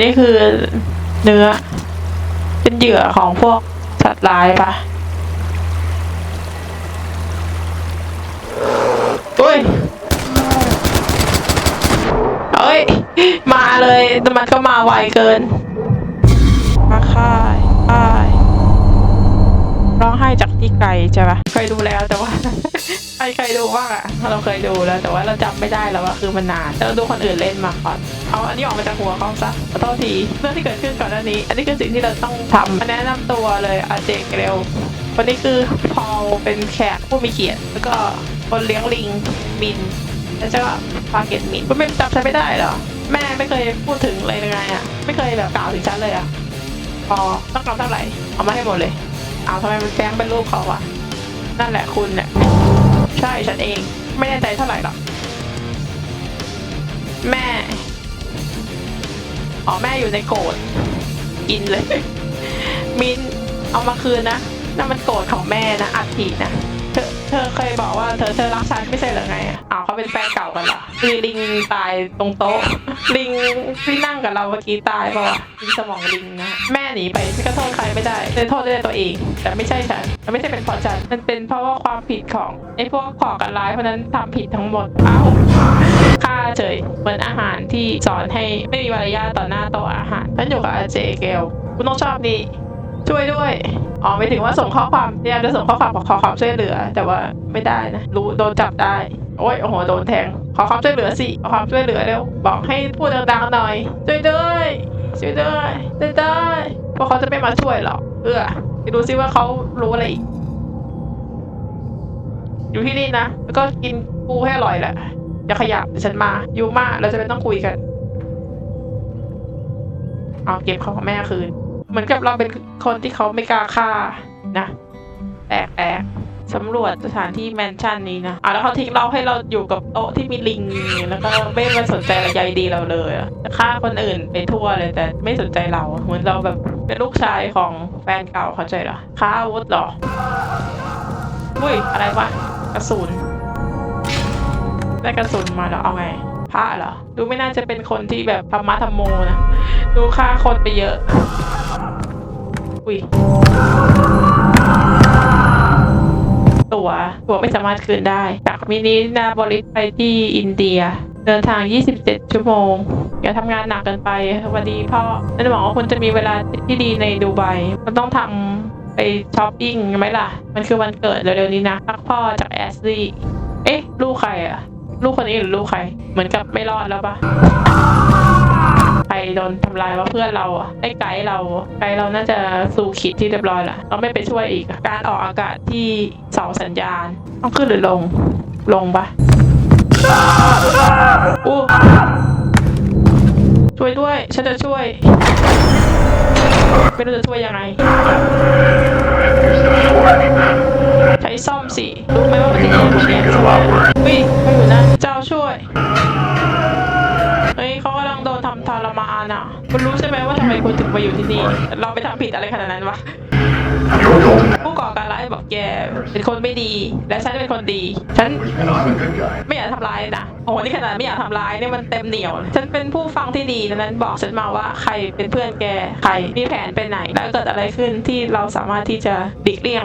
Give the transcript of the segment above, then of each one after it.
นี่คือเนื้อ เป็นเหยื่อของพวกสัตว์ร้ายปะอุ้ยเอ้ย มาเลยแต่มันก็มาไวเกิน จากที่ไกลใช่ปะเคยดูแล้วแต่ว่า ใครเคยดูบ้างอะเราเคยดูแล้ว แต่ว่าเราจำไม่ได้แล้วว่าคือมันนานเราดูคนอื่นเล่นมาก่อนเอาอันนี้ออกมาจากหัวเขาซะขอโทษทีเรื่องที่เกิดขึ้นก่อนหน้านี้ อันนี้คือสิ่งที่เราต้องทำแนะนำตัวเลยอาเจกเร็วคนนี้คือพอลเป็นแขกผู้มีเกียรติแล้วก็คนเลี้ยงลิงมินแล้วก็พาเกตมินคุณไม่จำฉันไม่ได้เหรอแม่ไม่เคยพูดถึงเลยยังไงอะไม่เคยแบบกล่าวถึงฉันเลยอะพอต้องการเท่าไหร่เอามาให้หมดเลย อาทำไมมันแฝงเป็นรูปเขาอะนั่นแหละคุณเนี่ยใช่ฉันเอง ไม่แน่ใจเท่าไหร่หรอกแม่ อ๋อแม่อยู่ในโกรธกินเลย มินเอามาคืนนะนั่นมันโกรธของแม่นะอัฐินะเธอเธอเคยบอกว่าเธอเธอรักฉันไม่ใช่หรือไงอะาวเขาเป็นแฟนเก่ากันเหรอคือลิงตายตรงโต๊ะ ลิงที่นั่งกับเราเมื่อกี้ตายเปล่าวะลิงสมองลิงนะ แม่หนีไปฉันก็โทษใครไม่ได้เลยโทษได้ตัวเอง แต่ไม่ใช่ฉันมันไม่ใช่เป็นเพราะฉันมันเป็นเพราะว่าความผิดของไอ้พวกก่อการร้ายเพราะฉะนั้นทำผิดทั้งหมดอ้าวฆ่าเฉยเหมือนอาหารที่สอนให้ไม่มีมารยาทต่อหน้าโต๊ะอาหารฉันอยู่กับอาเจเกลคุณต้องชอบนี่ช่วยด้วยอ๋อไม่ถึงว่าส่งข้อความพยายามจะส่งข้อความขอความช่วยเหลือ แต่ว่าไม่ได้นะ รู้โดนจับได้ โอ้ยโอ้โหโดนแทง ขอความช่วยเหลือสิขอความช่วยเหลือเร็วบอกให้พูดดังๆหน่อยช่วยด้วยช่วยด้วยช่วยด้วยเพราะเขาจะไม่มาช่วยหรอกเออไปดูซิว่าเขารู้อะไรอีกอยู่ที่นี่นะแล้วก็กินปูให้อร่อยแหละอย่าขยับเดี๋ยวฉันมายูมาเราจะไม่ต้องคุยกันเอาเก็บของแม่คืน เหมือนกับเราเป็นคนที่เขาไม่กล้าฆ่านะแปลกๆ สำรวจสถานที่แมนชั่นนี้นะอะแล้วเขาทิ้งเราให้เราอยู่กับโต๊ะที่มีลิงแล้วก็ไม่มาสนใจอะไรใยดีเราเลยอะจะฆ่าคนอื่นไปทั่วเลยแต่ไม่สนใจเราเหมือนเราแบบเป็นลูกชายของแฟนเก่าเข้าใจเหรอฆ่าอาวุธหรออุ้ยอะไรวะกระสุนได้กระสุนมาแล้วเอาไงพระเหรอ ดูไม่น่าจะเป็นคนที่แบบธรรมะธรรมโมนะ ดูฆ่าคนไปเยอะ อุ้ย ตั๋วตั๋วไม่สามารถคืนได้ จากมินินาบริสไปที่อินเดีย เดินทาง 27 ชั่วโมง อย่าทำงานหนักเกินไปวัสดีพ่อนั่นหวังว่าคุณจะมีเวลาที่ดีในดูไบมันต้องทำไปช้อปปิ้งไหมล่ะ มันคือวันเกิดเร็วๆนี้นะรักพ่อจากแอสลี่เอ๊ะ ลูกใครอะลูกคนนี้หรือลูกใคร เหมือนกับไม่รอดแล้วปะ โดนทำลายว่าเพื่อนเราไอ้ไกด์เราไกด์เราน่าจะสู่ขีดที่เรียบร้อยละเราไม่ไปช่วยอีกการออกอากาศที่เสาสัญญาณต้องขึ้นหรือลงลงปะอู้ช่วยด้วย ฉันจะช่วยไม่รู้จะช่วยยังไง ใช้ซ่อมสิรู้ไหมว่ามันจะยิงคนเนี้ยวิ่งไม่อยู่นะ เจ้าช่วย กำลังโดนทำทรมานอะคุณรู้ใช่ไหมว่าทำไมคุณถึงมาอยู่ที่นี่ เราไปทำผิดอะไรขนาดนั้นวะผู้ก่อการร้ายบอกแกเป็นคนไม่ดี และฉันเป็นคนดี ฉันไม่อยากทำร้ายนะโอ้โหนี่ขนาดไม่อยากทำร้ายเนี่ยมันเต็มเหนียว ฉันเป็นผู้ฟังที่ดีดังนั้นบอกฉันมาว่าใครเป็นเพื่อนแกใครมีแผนไปไหน แล้วเกิดอะไรขึ้นที่เราสามารถที่จะดิกเลี่ยง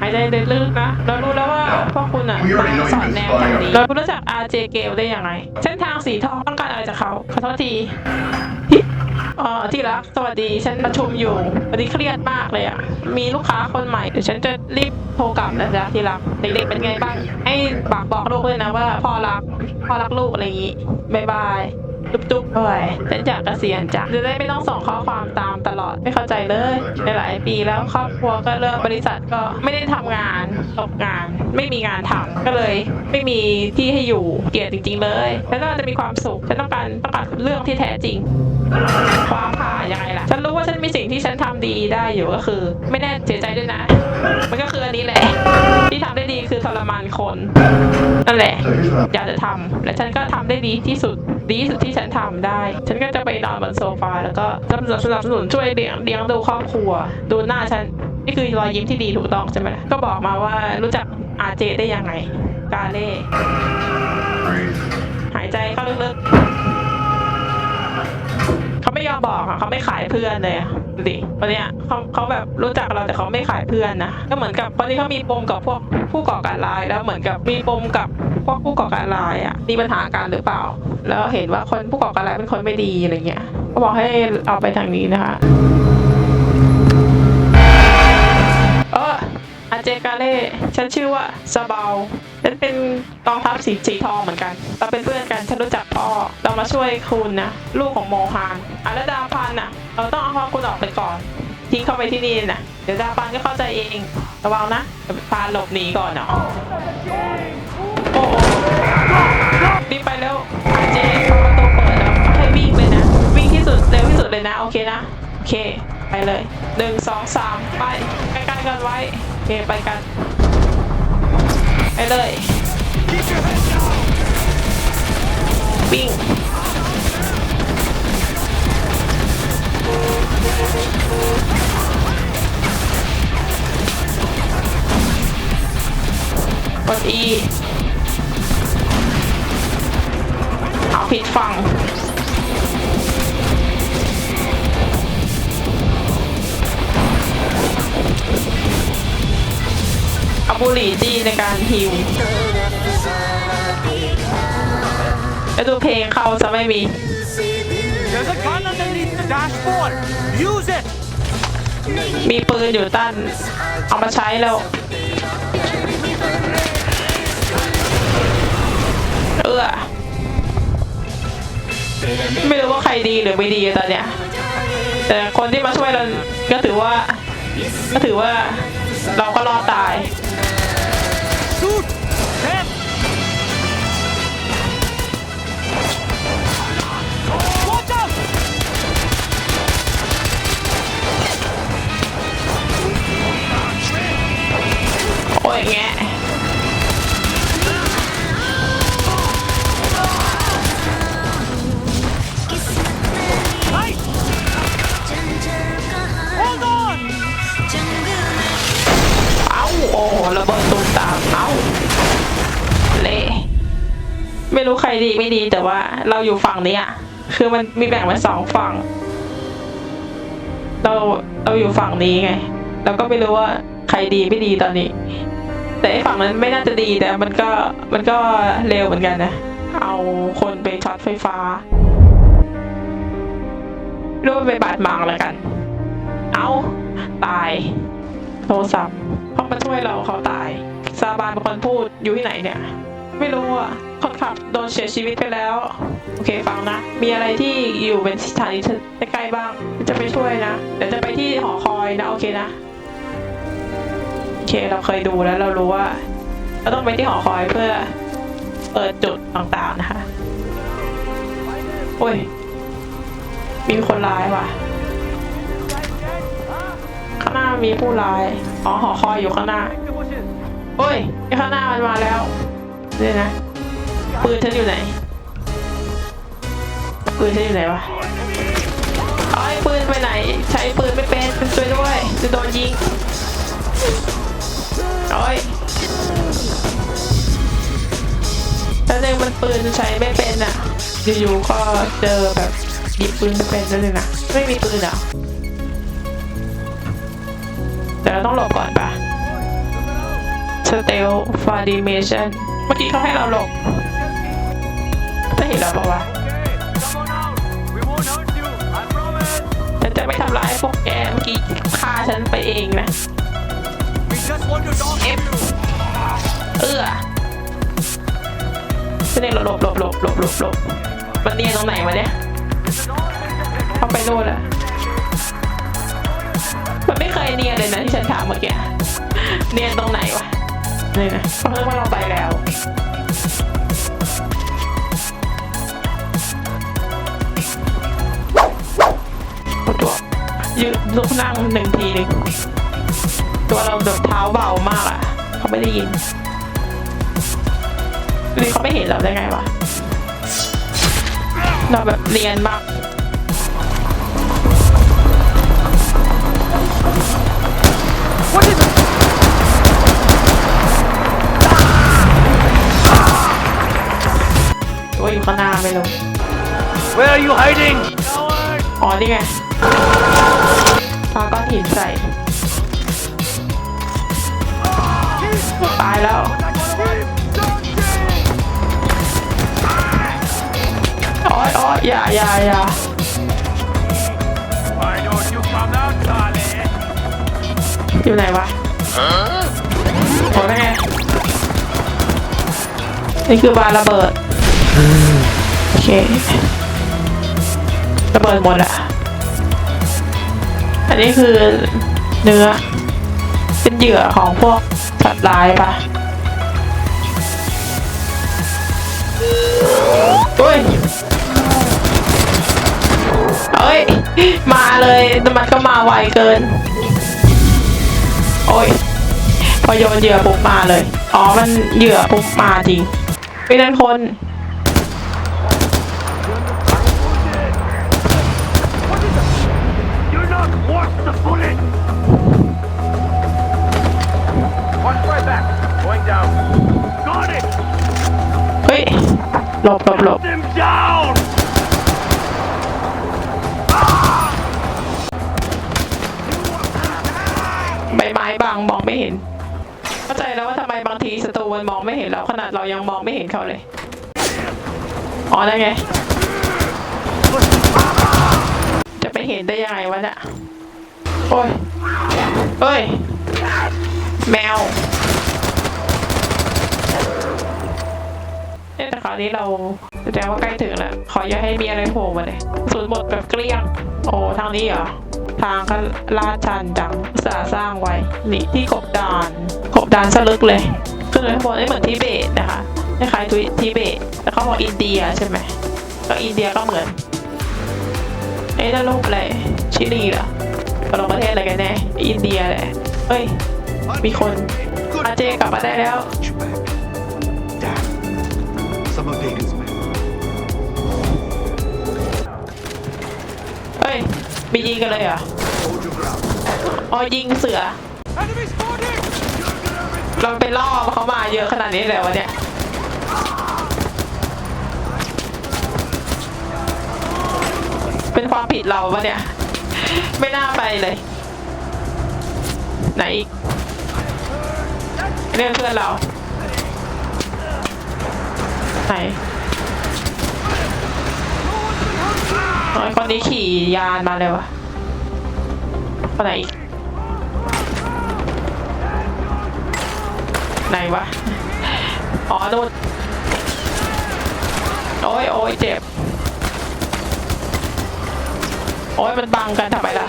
หายใจลึกๆนะ เรารู้แล้วว่าพวกคุณอะมาสอนแนวทางนี้เรารู้จัก RJ เกลได้ยังไง เส้นทางสีทองต้องการอะไรจากเขาขอโทษทีเอ่อที่รักสวัสดีฉันประชุมอยู่วันนี้เครียดมากเลยอะมีลูกค้าคนใหม่เดี๋ยวฉันจะรีบโทรกลับนะจ๊ะที่รักเด็กๆเป็นไงบ้างให้ฝากบอกลูกด้วยนะว่าพ่อรักพ่อรักลูกอะไรอย่างงี้บายบาย จุ๊บๆเอ้ยฉันจากเกษียณจ้ะจะได้ไม่ต้องส่งข้อความตามตลอดไม่เข้าใจเลยในหลายปีแล้วครอบครัวก็เลิกบริษัทก็ไม่ได้ทำงานตกงาน ไม่มีงานทำก็เลย ไม่มีที่ให้อยู่เกลียดจริง ๆ เลยฉันต้องกาจะมีความสุขฉันต้องการต้องการเรื่องที่แท้จริงความผ่ายังไงล่ะ ฉันรู้ว่าฉันมีสิ่งที่ฉันทำดีได้อยู่ก็คือ ไม่แน่เสียใจด้วยนะ มันก็คืออันนี้แหละที่ทำได้ดีคือทรมานคนนั่นแหละอยากจะทำและฉันก็ทำได้ดีที่สุดดีที่สุดที่ฉันทำได้ ฉันก็จะไปนอนบนโซฟาแล้วก็สนับสนุนสนับสนุนช่วยเลี้ยงเลี้ยงดูครอบครัว ดูหน้าฉันนี่คือรอยยิ้มที่ดีถูกต้องใช่ไหมล่ะก็บอกมาว่ารู้จักอาเจได้ยังไง กาเล่หายใจเข้าลึกๆเขาไม่ยอมบอกอะเขาไม่ขายเพื่อนเลยอะ ดูดิคนเนี้ยเขาเขาแบบรู้จักเราแต่เขาไม่ขายเพื่อนนะก็เหมือนกับคนที่เขามีปมกับพวกผู้ก่อการร้ายแล้วเหมือนกับมีปมกับพวกผู้ก่อการร้ายอะมีปัญหากันหรือเปล่า แล้วเห็นว่าคนผู้ก่อการร้ายเป็นคนไม่ดีอะไรเงี้ยก็บอกให้เอาไปทางนี้นะคะเอออาเจกาเล่ฉันชื่อว่าซาเบา ฉันเป็นกองทัพสีสีทองเหมือนกันเราเป็นเพื่อนกันฉันรู้จักพ่อเรามาช่วยคุณนะลูกของโมฮานอาแล้วดาพันน่ะ เราต้องเอาพ่อคุณออกไปก่อนทิ้งเข้าไปที่นี่นะเดี๋ยวดาพันก็เข้าใจเองระวังนะพาหลบหนีก่อนเนาะโอ้โหรีบไปเร็วอาเจประตูเปิดแล้วให้วิ่งเลยนะ วิ่งที่สุดเร็วที่สุดเลยนะ โอเคนะ โอเค ไปเลยหนึ่งสองสามไปใกล้ๆกันไว้ โอเค ไปกัน ไปเลยวิ่งกด E เอาผิดฝั่ง บุหรี่จี้ในการฮิวแล้วดูเพลงเขาจะไม่มี There's a gun underneath the dashboard. Use it. มีปืนอยู่ตั้น เอามาใช้แล้ว เออ ไม่รู้ว่าใครดีหรือไม่ดีตอนเนี้ย แต่คนที่มาช่วยเราก็ถือว่า ก็ถือว่าเราก็รอดตาย เราอยู่ฝั่งนี้อะ คือมันมีแบ่งเป็นสองฝั่ง เราเราอยู่ฝั่งนี้ไง เราก็ไม่รู้ว่าใครดีไม่ดีตอนนี้ แต่ไอ้ฝั่งนั้นไม่น่าจะดีแต่มันก็มันก็เร็วเหมือนกันนะ เอาคนไปช็อตไฟฟ้าร่วมไปบาดหมางแล้วกัน เอาตาย โทรศัพท์เขามาช่วยเราเขาตายซาบานเป็นคนพูดอยู่ที่ไหนเนี่ย ไม่รู้อะ คนขับโดนเสียชีวิตไปแล้ว โอเคฟังนะ มีอะไรที่อยู่เป็นสถานีใกล้ๆบ้าง จะไปช่วยนะ เดี๋ยวจะไปที่หอคอยนะ โอเคนะ โอเคเราเคยดูแล้วเรารู้ว่า เราต้องไปที่หอคอยเพื่อเปิดจุดต่างๆนะคะ โอ้ย มีคนร้ายว่ะ ข้างหน้ามีผู้ร้าย อ๋อหอคอยอยู่ข้างหน้า โอ้ยไอ้ข้างหน้ามันมาแล้วเนี่ยนะ ปืนฉันอยู่ไหน ปืนฉันอยู่ไหนวะไอ้ยปืนไปไหน ใช้ปืนไม่เป็นช่วยด้วยจะโดนยิงโอ้ยแล้วเนี่ยมันปืนใช้ไม่เป็นอะอยู่ๆก็เจอแบบหยิบปืนไม่เป็นนั่นเลยนะไม่มีปืนเหรอแต่เราต้องหลบก่อนปะสเตลฟาร์ดิเมชันเมื่อกี้เขาให้เราหลบ เห็นเราปะวะ Okay. Come on out. We won't hurt you. I promise. ฉันจะไม่ทำร้ายพวกแกเมื่อกี้ฆ่าฉันไปเองนะ We just want to talk to you. เอื้อฉันเองหลบหลบหลบหลบหลบหลบหลบมันเนียนตรงไหนวะเนี่ยเข้าไปนู่นอะมันไม่เคยเนียนเลยนะที่ฉันถามเมื่อกี้ เนียนตรงไหนวะนี่นะเพราะว่าเราไปแล้ว ตัวยืนลุกนั่งหนึ่งทีหนึงตัวเราแบบเท้าเบามากอะ เขาไม่ได้ยินหรือเขาไม่เห็นเราได้ไงวะเราแบบเรียนมาก What is it? ตัวอยู่ข้างหน้าไม่รู้ Where are you hiding? อ๋อนี่ไงปาก้อนหินใส่ ตายแล้วโอ้ยโอ้ยอย่าอย่าอย่าอยู่ไหนวะโอ้ยไงนี่คือบาระเบิด โอเค ระเบิดหมดอะอันนี้คือเนื้อ เป็นเหยื่อของพวกสัตว์ร้ายปะโอ้ยเอ้ย มาเลยแต่มันก็มาไวเกิน โอ้ย พอโยนเหยื่อปุ๊บมาเลย อ๋อ มันเหยื่อปุ๊บมาจริงเป็นนั่นคน หลบหลบหลบใบไม้บางมองไม่เห็น เข้าใจแล้วว่าทำไมบางทีศัตรูมันมองไม่เห็นเราขนาดเรายังมองไม่เห็นเขาเลย อ๋อนั่นไง จะไปเห็นได้ยังไงวะเนี่ยโอ้ยเฮ้ย แมว คราวนี้เราแสดงว่าใกล้ถึงแล้วขออย่าให้มีอะไรโผล่มาเลยสูญหมดแบบเกลี้ยง โอ้ทางนี้เหรอทางก็ลาดชันจังสาสร้างไว้นี่ที่กบดานกบดานสลึกเลยขึ้นไปข้างบนนี่เหมือนทิเบตนะคะคล้ายๆทิเบตแต่เขาบอกอินเดียใช่ไหมก็อินเดียก็เหมือนเอ๊ะแล้วรูปอะไรชิลีเหรอตกลงประเทศอะไรกันแน่อินเดียแหละเฮ้ยมีคนอาเจกลับมาได้แล้ว มียิงกันเลยเหรออ๋อยิงเสือ เราไปล่อเขามาเยอะขนาดนี้เลยวะเนี่ยเป็นความผิดเราปะเนี่ย ไม่น่าไปเลย ไหนอีกเรื่องเพื่อนเรา ไหนโอ้ย คนนี้ขี่ยานมาเลยวะคนไหนอีกไหนวะ อ๋อนู่นโอ้ยโอ้ยเจ็บ โอ้ยมันบังกันทำไมล่ะ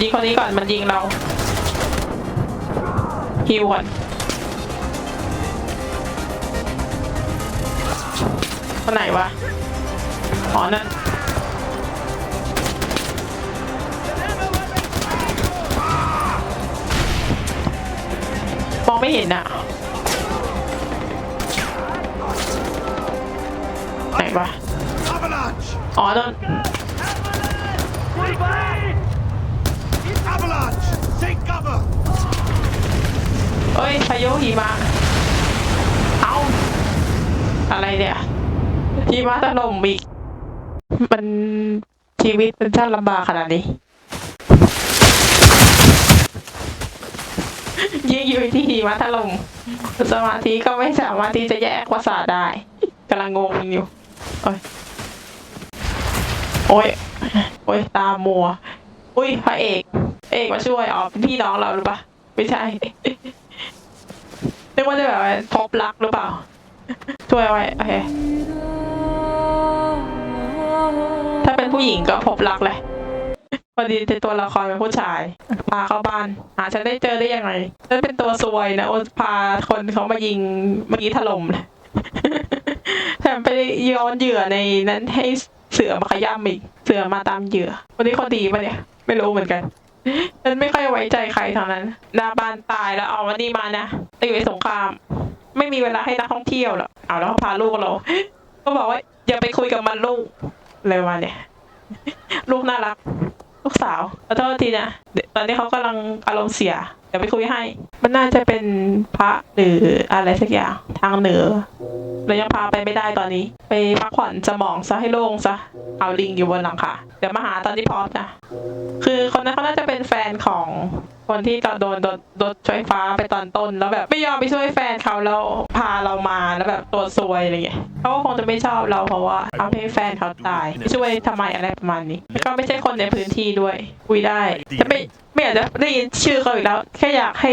ยิงคนนี้ก่อนมันยิงเราฮิวก่อน คนไหนวะ อ๋อนั่นมองไม่เห็นอะไหนวะ อ๋อนั่น Avalanche! Take cover! เอ้ยพายุหิมะเอาอะไรเนี่ย หิมะถล่มอีกมันชีวิตมันช่างลำบากขนาดนี้ ยิ่งอยู่ที่หิมะถล่มสมาธิก็ไม่สามารถที่จะแยกภาษาได้กำลังงงอยู่ โอ้ย โอ้ย โอ้ย ตามัว อุ้ยพระเอก เอกมาช่วยอ๋อเป็นพี่น้องเราหรือปะไม่ใช่นึกว่าจะแบบพบรักหรือเปล่า ช่วยไว้ โอเค ผู้หญิงก็พบรักเลยพอดีในตัวละครเป็นผู้ชาย พาเข้าบ้าน หาฉันได้เจอได้ยังไงฉันเป็นตัวซวยนะโอพาคนเขามายิงเมื่อกี้ถล่มเลยแถมไปโยนเหยื่อในนั้นให้เสือมาขย้ำอีก เสือมาตามเหยื่อวันนี้เขาดีปะเนี่ย ไม่รู้เหมือนกัน ฉันไม่ค่อยไว้ใจใครทางนั้นหนาบานตายแล้วเอาวันนี้มานะตีไปสงคราม ไม่มีเวลาให้นักท่องเที่ยวหรอกเอาแล้วเขาพาลูกเรา ก็บอกว่าอย่าไปคุยกับมันลูกเลยมาเนี่ย ลูกน่ารัก ลูกสาวขอโทษทีนะเดี๋ยวตอนนี้เขากำลังอารมณ์เสีย เดี๋ยวไปคุยให้ มันน่าจะเป็นพระหรืออะไรสักอย่างทางเหนือเรายังพาไปไม่ได้ตอนนี้ ไปพักผ่อนสมองซะให้โล่งซะเอาลิงอยู่บนหลังคาเดี๋ยวมาหาตอนที่พร้อมนะคือคนนั้นเขาน่าจะเป็นแฟนของ คนที่ตอนโดนโดนโดนไฟฟ้าไปตอนต้น แล้วแบบไม่ยอมไปช่วยแฟนเขาแล้วพาเรามาแล้วแบบตัวซวยอะไรเงี้ยเขาก็คงจะไม่ชอบเราเพราะว่าทำให้แฟนเขาตายไม่ช่วยทำไมอะไรประมาณนี้แล้วก็ไม่ใช่คนในพื้นที่ด้วย คุยได้จะไม่ไม่อยากจะได้ยินชื่อเขาอีกแล้ว แค่อยากให้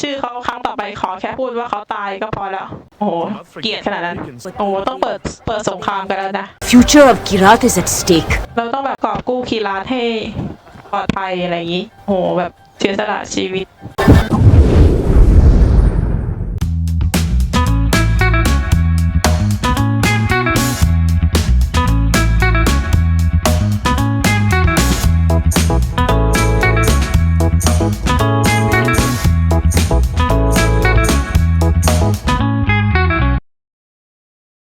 ชื่อเขาครั้งต่อไปขอแค่พูดว่าเขาตายก็พอแล้ว โอ้โหเกลียดขนาดนั้น โอ้โหต้องเปิดเปิดสงครามกันแล้วนะ Future of Kirat is at stake. เราต้องแบบกอบกู้คีราสให้ปลอดภัยอะไรอย่างนี้โหแบบ เสียสละชีวิต